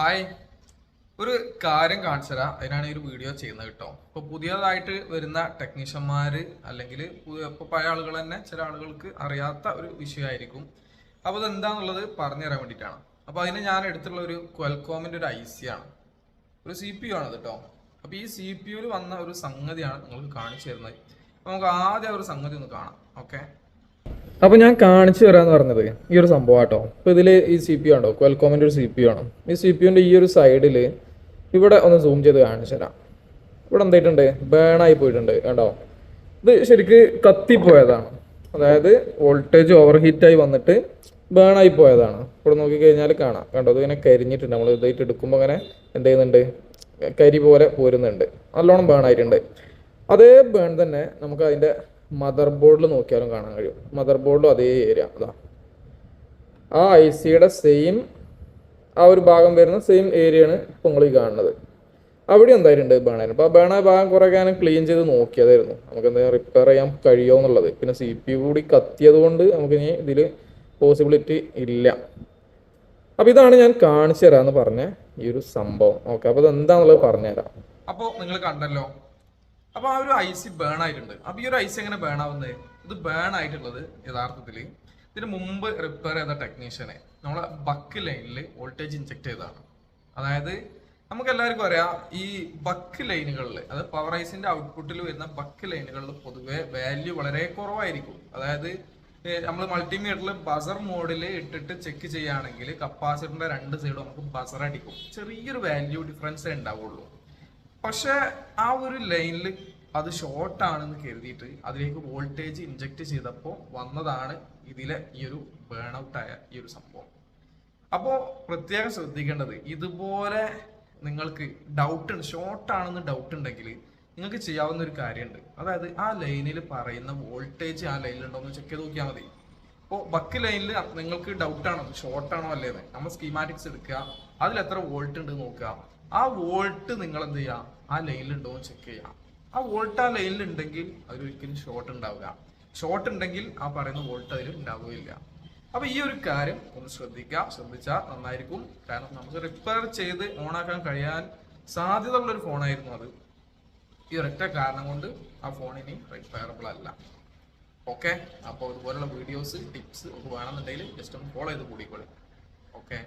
Hi. ഒരു കാര്യം കാണിച്ചു തരാം അതിനാണ് ഈ ഒരു വീഡിയോ ചെയ്യുന്നത് കേട്ടോ. ഇപ്പൊ പുതിയതായിട്ട് വരുന്ന ടെക്നീഷ്യന്മാര് അല്ലെങ്കിൽ ഇപ്പൊ പഴയ ആളുകൾ തന്നെ ചില ആളുകൾക്ക് അറിയാത്ത ഒരു വിഷയമായിരിക്കും. അപ്പോൾ അതെന്താണെന്നുള്ളത് പറഞ്ഞു തരാൻ വേണ്ടിയിട്ടാണ്. അപ്പോൾ അതിന് ഞാൻ എടുത്തുള്ള ഒരു ക്വൽകോമിന്റെ ഒരു ഐ സി ആണ്. ഒരു സി പി യു ആണ് കേട്ടോ. അപ്പോൾ ഈ സി പി യുവിൽ വന്ന ഒരു സംഗതിയാണ് നിങ്ങൾക്ക് കാണിച്ചു തരുന്നത്. അപ്പോൾ നമുക്ക് ആദ്യം ഒരു സംഗതി ഒന്ന് കാണാം. ഓക്കെ അപ്പോൾ ഞാൻ കാണിച്ചു തരാന്ന് പറഞ്ഞത് ഈ ഒരു സംഭവം കേട്ടോ അപ്പോൾ ഇതിൽ ഈ സി പി ആണോ? ക്വൽകോമിന്റെ ഒരു സി പി ആണോ? ഈ സി പി ഈ ഒരു സൈഡിൽ ഇവിടെ ഒന്ന് സൂം ചെയ്ത് കാണിച്ചു തരാം. ഇവിടെ എന്തായിട്ടുണ്ട് ബേണായി പോയിട്ടുണ്ട് കേട്ടോ ഇത് ശരിക്ക് കത്തിപ്പോയതാണ്. അതായത് വോൾട്ടേജ് ഓവർ ഹീറ്റായി വന്നിട്ട് ബേണായി പോയതാണ്. ഇവിടെ നോക്കിക്കഴിഞ്ഞാൽ കാണാം. കണ്ടോ? ഇതിങ്ങനെ കരിഞ്ഞിട്ടുണ്ട്. നമ്മൾ ഇതായിട്ട് എടുക്കുമ്പോൾ അങ്ങനെ എന്ത് ചെയ്യുന്നുണ്ട്? കരി പോലെ പോരുന്നുണ്ട്. നല്ലോണം ബേൺ ആയിട്ടുണ്ട്. അതേ ബേൺ തന്നെ നമുക്ക് അതിന്റെ മദർ ബോർഡിൽ നോക്കിയാലും കാണാൻ കഴിയും. മദർ ബോർഡിലും അതേ ഏരിയ അതാ. ആ ഐ സിയുടെ സെയിം ആ ഒരു ഭാഗം വരുന്ന സെയിം ഏരിയയാണ് ഇപ്പോൾ നിങ്ങൾ ഈ കാണുന്നത്. അവിടെ എന്തായിട്ടുണ്ട് ബേണായിരുന്നു അപ്പോൾ ആ ബേണ ഭാഗം കുറേ ക്ലീൻ ചെയ്ത് നോക്കിയതായിരുന്നു. നമുക്ക് എന്തെങ്കിലും റിപ്പയർ ചെയ്യാൻ കഴിയുമോ എന്നുള്ളത്. പിന്നെ സി പി യു കൂടി കത്തിയത് കൊണ്ട് നമുക്കിനി ഇതിൽ പോസിബിലിറ്റി ഇല്ല. അപ്പോൾ ഇതാണ് ഞാൻ കാണിച്ചു തരാമെന്ന് പറഞ്ഞ ഈ ഒരു സംഭവം. ഓക്കെ അപ്പോൾ ഇത് എന്താണെന്നുള്ളത് പറഞ്ഞുതരാം. അപ്പോൾ നിങ്ങൾ കണ്ടല്ലോ അപ്പോൾ ആ ഒരു ഐസ് ബേൺ ആയിട്ടുണ്ട്. അപ്പോൾ ഈ ഒരു ഐസ് എങ്ങനെ ബേൺ ആവുന്നത് ഇത് ബേൺ ആയിട്ടുള്ളത് യഥാർത്ഥത്തിൽ ഇതിന് മുമ്പ് റിപ്പയർ ചെയ്ത ടെക്നീഷ്യനെ നമ്മളെ ബക്ക് ലൈനിൽ വോൾട്ടേജ് ഇഞ്ചെക്ട് ചെയ്തതാണ്. അതായത് നമുക്ക് എല്ലാവർക്കും അറിയാം ഈ ബക്ക് ലൈനുകളിൽ അതായത് പവർ ഐസിന്റെ ഔട്ട്പുട്ടിൽ വരുന്ന ബക്ക് ലൈനുകളിൽ പൊതുവെ വാല്യൂ വളരെ കുറവായിരിക്കും. അതായത് നമ്മൾ മൾട്ടിമീറ്ററിൽ ബസർ മോഡിൽ ഇട്ടിട്ട് ചെക്ക് ചെയ്യുകയാണെങ്കിൽ കപ്പാസിറ്ററിന്റെ രണ്ട് സൈഡും നമുക്ക് ബസർ അടിക്കും. ചെറിയൊരു വാല്യൂ ഡിഫറൻസേ ഉണ്ടാവുള്ളൂ. പക്ഷെ ആ ഒരു ലൈനിൽ അത് ഷോർട്ട് ആണെന്ന് കരുതിയിട്ട് അതിലേക്ക് വോൾട്ടേജ് ഇഞ്ചെക്ട് ചെയ്തപ്പോൾ വന്നതാണ് ഇതിലെ ഈ ഒരു ബേൺ ഔട്ട് ആയ ഈ ഒരു സംഭവം. അപ്പോൾ പ്രത്യേകം ശ്രദ്ധിക്കേണ്ടത് ഇതുപോലെ നിങ്ങൾക്ക് ഡൗട്ട് ഷോർട്ട് ആണെന്ന് ഡൗട്ട് ഉണ്ടെങ്കിൽ നിങ്ങൾക്ക് ചെയ്യാവുന്ന ഒരു കാര്യമുണ്ട്. അതായത് ആ ലൈനിൽ പറയുന്ന വോൾട്ടേജ് ആ ലൈനിലുണ്ടോ എന്ന് ചെക്ക് ചെയ്ത് നോക്കിയാൽ മതി. ഇപ്പോൾ ബക്ക് ലൈനിൽ നിങ്ങൾക്ക് ഡൗട്ടാണോ ഷോർട്ടാണോ അല്ലേന്ന് നമ്മൾ സ്കീമാറ്റിക്സ് എടുക്കുക അതിൽ എത്ര വോൾട്ട് ഉണ്ട് നോക്കുക. ആ വോൾട്ട് നിങ്ങൾ എന്ത് ചെയ്യുക ആ ലൈനിലുണ്ടോ എന്ന് ചെക്ക് ചെയ്യാം. ആ വോൾട്ട് ആ അതിൽ ഒരിക്കലും ഷോർട്ട് ഉണ്ടാവുക. ഷോർട്ട് ഉണ്ടെങ്കിൽ ആ പറയുന്ന വോൾട്ട് അതിൽ ഉണ്ടാവുകയില്ല. അപ്പൊ ഈ ഒരു കാര്യം ഒന്ന് ശ്രദ്ധിക്കുക. ശ്രദ്ധിച്ചാൽ നന്നായിരിക്കും. കാരണം നമുക്ക് റിപ്പയർ ചെയ്ത് ഓണാക്കാൻ കഴിയാൻ സാധ്യത ഉള്ളൊരു ഫോണായിരുന്നു അത്. ഈ ഒരൊറ്റ കാരണം കൊണ്ട് ആ ഫോൺ ഇനി റിപ്പയറബിൾ അല്ല. ഓക്കെ അപ്പോൾ ഇതുപോലുള്ള വീഡിയോസ് ടിപ്സ് ഒക്കെ വേണമെന്നുണ്ടെങ്കിൽ ജസ്റ്റ് ഒന്ന് ഫോളോ ചെയ്ത് കൂടിക്കോളെ. ഓക്കെ